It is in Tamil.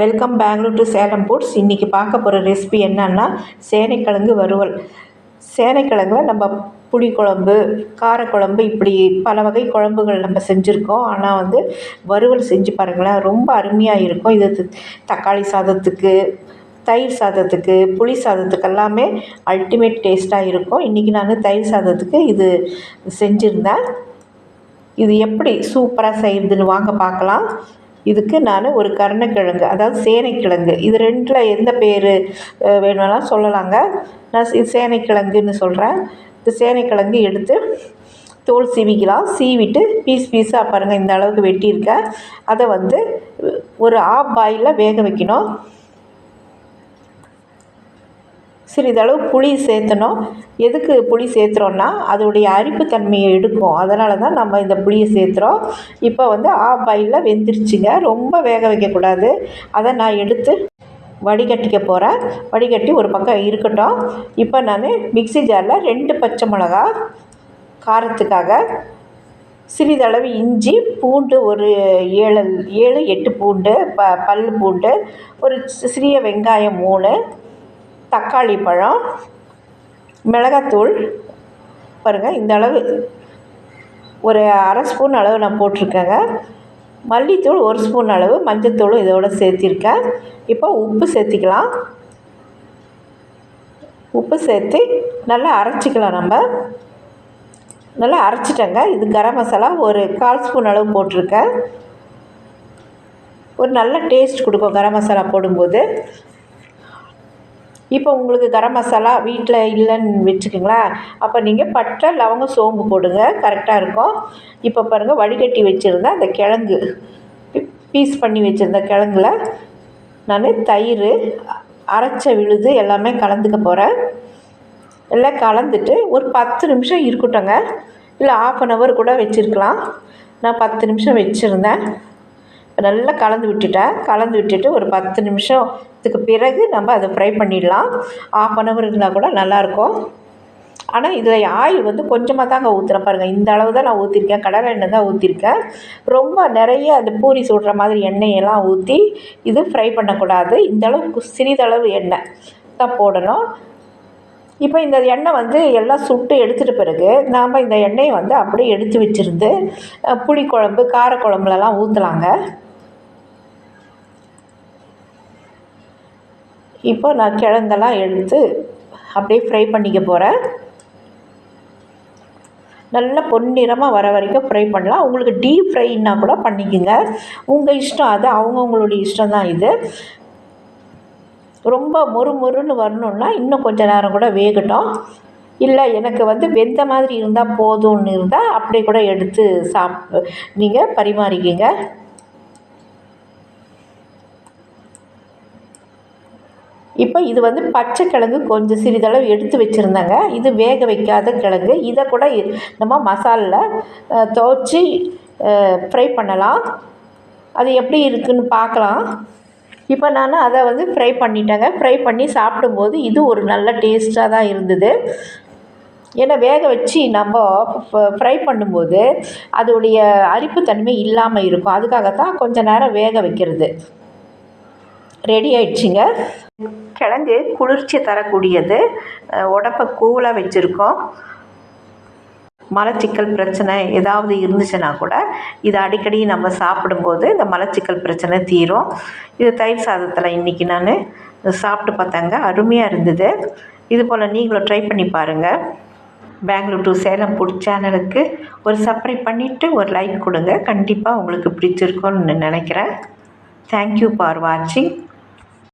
Welcome Bangalore to Salem foods இன்றைக்கி பார்க்க போகிற ரெசிபி என்னன்னா சேனைக்கிழங்கு வறுவல். சேனைக்கிழங்குல நம்ம புளிக்குழம்பு காரக்குழம்பு இப்படி பல வகை குழம்புகள் நம்ம செஞ்சுருக்கோம். ஆனால் வந்து வறுவல் செஞ்சு பாருங்களேன் ரொம்ப அருமையாக இருக்கும். இது தக்காளி சாதத்துக்கு தயிர் சாதத்துக்கு புளி சாதத்துக்கு எல்லாமே அல்டிமேட் டேஸ்ட்டாக இருக்கும். இன்றைக்கி நான் தயிர் சாதத்துக்கு இது செஞ்சுருந்தேன். இது எப்படி சூப்பராக செய்கிறதுன்னு வாங்க பார்க்கலாம். இதுக்கு நான் ஒரு கருணக்கிழங்கு அதாவது சேனைக்கிழங்கு. இது ரெண்டில் எந்த பேர் வேணும்னா சொல்லலாங்க. நான் இது சேனைக்கிழங்குன்னு சொல்கிறேன் இந்த சேனைக்கிழங்கு எடுத்து தோல் சீவிக்கலாம். சீவிட்டு பீஸ் பீஸாக பாருங்கள் இந்த அளவுக்கு வெட்டியிருக்கேன். அதை வந்து ஒரு ஆஃப் பாயிலில் வேக வைக்கணும். சிறிதளவு புளி சேர்த்தணும். எதுக்கு புளி சேர்த்துறோன்னா அதோடைய அரிப்புத்தன்மையை எடுக்கும். அதனால தான் நம்ம இந்த புளியை சேர்த்துறோம். இப்போ வந்து ஆஃப் பாயிலில் வெந்துருச்சுங்க. ரொம்ப வேக வைக்கக்கூடாது. அதை நான் எடுத்து வடிகட்டிக்க போகிறேன் வடிகட்டி ஒரு பக்கம் இருக்கட்டும். இப்போ நான் மிக்ஸி ஜாரில் ரெண்டு பச்சை மிளகா காரத்துக்காக சிறிதளவு இஞ்சி பூண்டு ஒரு ஏழு ஏழு எட்டு பூண்டு ப பல் பூண்டு ஒரு சிறிய வெங்காயம் மூணு தக்காளி பழம் மிளகாத்தூள். பாருங்கள் இந்த அளவு ஒரு அரை ஸ்பூன் அளவு நான் போட்டிருக்கேங்க. மல்லித்தூள் ஒரு ஸ்பூன் அளவு மஞ்சத்தூளும் இதோட சேர்த்திருக்கேன். இப்போ உப்பு சேர்த்திக்கலாம். உப்பு சேர்த்து நல்லா அரைச்சிக்கலாம் நம்ம. நல்லா அரைச்சிட்டேங்க. இது கரம் மசாலா ஒரு கால் ஸ்பூன் அளவு போட்டிருக்கேன். ஒரு நல்ல டேஸ்ட் கொடுக்கும் கரம் மசாலா போடும்போது. இப்போ உங்களுக்கு கரம் மசாலா வீட்டில் இல்லைன்னு வச்சுக்கோங்களேன் அப்போ நீங்கள் பட்டை லவங்கம் சோம்பு போடுங்க. கரெக்டாக இருக்கும். இப்போ பாருங்கள் வடிகட்டி வச்சுருந்தேன் அந்த கிழங்கு. பீஸ் பண்ணி வச்சுருந்த கிழங்குல நான் தயிர் அரைச்ச விழுது எல்லாமே கலந்துக்க போகிறேன் எல்லாம் கலந்துட்டு ஒரு பத்து நிமிஷம் இருக்கட்டுங்க இல்லை ஆஃப் அன் ஹவர் கூட வச்சுருக்கலாம். நான் பத்து நிமிஷம் வச்சுருந்தேன். நல்லா கலந்து விட்டுட்டேன். கலந்து விட்டுட்டு ஒரு பத்து நிமிஷத்துக்கு பிறகு நம்ம அதை ஃப்ரை பண்ணிடலாம். ஆஃப் அன் ஹவர் இருந்தால் கூட நல்லாயிருக்கும். ஆனால் இதில் ஆயில் வந்து கொஞ்சமாக தாங்க ஊற்றுறேன் பாருங்கள் இந்த அளவு தான் நான் ஊற்றிருக்கேன் கடலை எண்ணெய் தான் ஊற்றிருக்கேன் ரொம்ப நிறைய அந்த பூரி சுடுற மாதிரி எண்ணெயெல்லாம் ஊற்றி இது ஃப்ரை பண்ணக்கூடாது. இந்தளவுக்கு சிறிதளவு எண்ணெய் தான் போடணும். இப்போ இந்த எண்ணெய் வந்து எல்லாம் சுட்டு எடுத்துகிட்ட பிறகு நாம் இந்த எண்ணெயை வந்து அப்படியே எடுத்து வச்சுருந்து அஹ், புளிக்குழம்பு காரக்குழம்புலலாம் ஊற்றலாங்க இப்போ நான் கிழங்கெல்லாம் எடுத்து அப்படியே ஃப்ரை பண்ணிக்க போகிறேன் நல்லா பொன்னிறமாக வர வரைக்கும் ஃப்ரை பண்ணலாம். உங்களுக்கு டீப் ஃப்ரைன்னா கூட பண்ணிக்கோங்க. உங்கள் இஷ்டம் அது அவங்கவுங்களுடைய இஷ்டம் தான் இது. ரொம்ப மொறு மொறுன்னு வரணுன்னா இன்னும் கொஞ்ச நேரம் கூட வேகட்டும். இல்லை எனக்கு வந்து வெந்த மாதிரி இருந்தால் போதும்னு இருந்தால் அப்படியே கூட எடுத்து சாப் நீங்கள் பரிமாறிக்கிங்க. இப்போ இது வந்து பச்சை கிழங்கு கொஞ்சம் சிறிதளவு எடுத்து வச்சுருந்தாங்க. இது வேக வைக்காத கிழங்கு. இதை கூட நம்ம மசாலில் துவச்சி ஃப்ரை பண்ணலாம். அது எப்படி இருக்குதுன்னு பார்க்கலாம் இப்போ நான் அதை வந்து ஃப்ரை பண்ணிட்டேங்க. ஃப்ரை பண்ணி சாப்பிடும்போது இது ஒரு நல்ல டேஸ்ட்டாக தான் இருந்தது. ஏன்னா வேக வச்சு நம்ம ஃப்ரை பண்ணும்போது அதோடைய அரிப்புத்தன்மை இல்லாமல் இருக்கும். அதுக்காக தான் கொஞ்ச நேரம் வேக வைக்கிறது. ரெடி ஆயிடுச்சுங்க. கிழங்கு குளிர்ச்சி தரக்கூடியது. உடம்பை கூலாக வச்சுருக்கோம். மலச்சிக்கல் பிரச்சனை ஏதாவது இருந்துச்சுன்னா கூட இதை அடிக்கடி நம்ம சாப்பிடும்போது இந்த மலச்சிக்கல் பிரச்சனை தீரும். இது தயிர் சாதத்தில் இன்றைக்கி நான் சாப்பிட்டு பார்த்தேங்க. அருமையாக இருந்தது. இது போல் நீங்களும் ட்ரை பண்ணி பாருங்கள் பெங்களூர் டு சேலம் ஃபுட் சேனலுக்கு ஒரு சப்ஸ்கிரைப் பண்ணிவிட்டு ஒரு லைக் கொடுங்க. கண்டிப்பாக உங்களுக்கு பிடிச்சிருக்கோன்னு நினைக்கிறேன். தேங்க்யூ ஃபார் வாட்சிங்